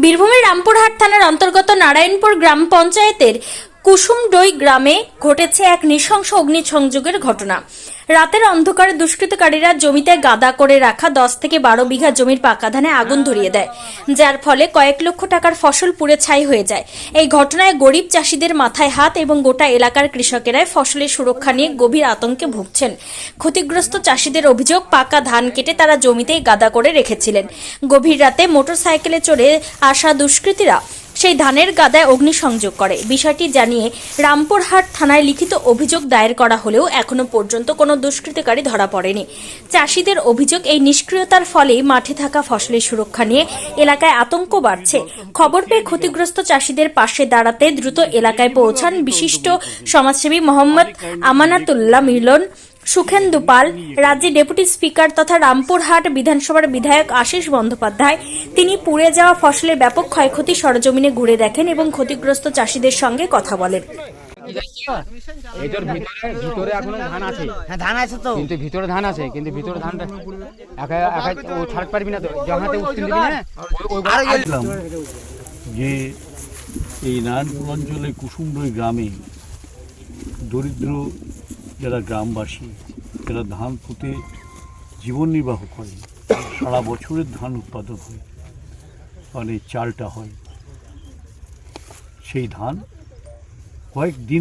বীরভূমের রামপুরহাট থানার অন্তর্গত নারায়ণপুর গ্রাম পঞ্চায়েতের কুসুমডই গ্রামে ঘটেছে এক নৃশংস অগ্নিসংযোগের ঘটনা। রাতের অন্ধকারে দুষ্কৃতকারীরা জমিতে গাদা করে রাখা দশ থেকে বারো বিঘা জমির পাকা ধানে আগুন ধরিয়ে দেয়, যার ফলে কয়েক লক্ষ টাকার ফসল পুড়ে ছাই হয়ে যায়। এই ঘটনায় গরিব চাষিদের মাথায় হাত এবং গোটা এলাকার কৃষকেরাই ফসলের সুরক্ষা নিয়ে গভীর আতঙ্কে ভুগছেন। ক্ষতিগ্রস্ত চাষিদের অভিযোগ, পাকা ধান কেটে তারা জমিতেই গাদা করে রেখেছিলেন। গভীর রাতে মোটরসাইকেলে চড়ে আসা দুষ্কৃতীরা সেই ধানের গাদায় অগ্নিসংযোগ করে। বিষয়টি জানিয়ে রামপুরহাট থানায় লিখিত অভিযোগ দায়ের করা হলেও এখনও পর্যন্ত কোনো দুষ্কৃতকারী ধরা পড়েনি। চাষিদের অভিযোগ এই নিষ্ক্রিয়তার ফলেই মাঠে থাকা ফসলের সুরক্ষা নিয়ে এলাকায় আতঙ্ক বাড়ছে। খবর পেয়ে ক্ষতিগ্রস্ত চাষিদের পাশে দাঁড়াতে দ্রুত এলাকায় পৌঁছান বিশিষ্ট সমাজসেবী মোহাম্মদ আমানাতুল্লাহ মিলন। সুখেন্দু পাল রাজ্যের ডেপুটি স্পিকার তথা রামপুরহাট বিধানসভার বিধায়ক আশিস বন্দ্যোপাধ্যায়। তিনি পুড়ে যাওয়া ফসলের ব্যাপক ক্ষয়ক্ষতি সরজমিনে ঘুরে দেখেন এবং ক্ষতিগ্রস্ত চাষিদের সঙ্গে কথা বলেন। এটার ভিতরে ভিতরে এখনও ধান আছে। হ্যাঁ ধান আছে তো। কিন্তু ভিতরে ধান আছে কিন্তু ভিতরে ধানটা একা একা ও ছাড়তে পারবি না তো। জমাতে উঠতে দিবি না ওই- ওই- যে এই নারায়ণপুর অঞ্চলে কুসুমডই গ্রামে দরিদ্র যারা গ্রামবাসী, যারা ধান পুঁতে জীবন নির্বাহ করে, সারা বছরের ধান উৎপাদন হয় মানে চালটা হয়, সেই ধান কয়েকদিন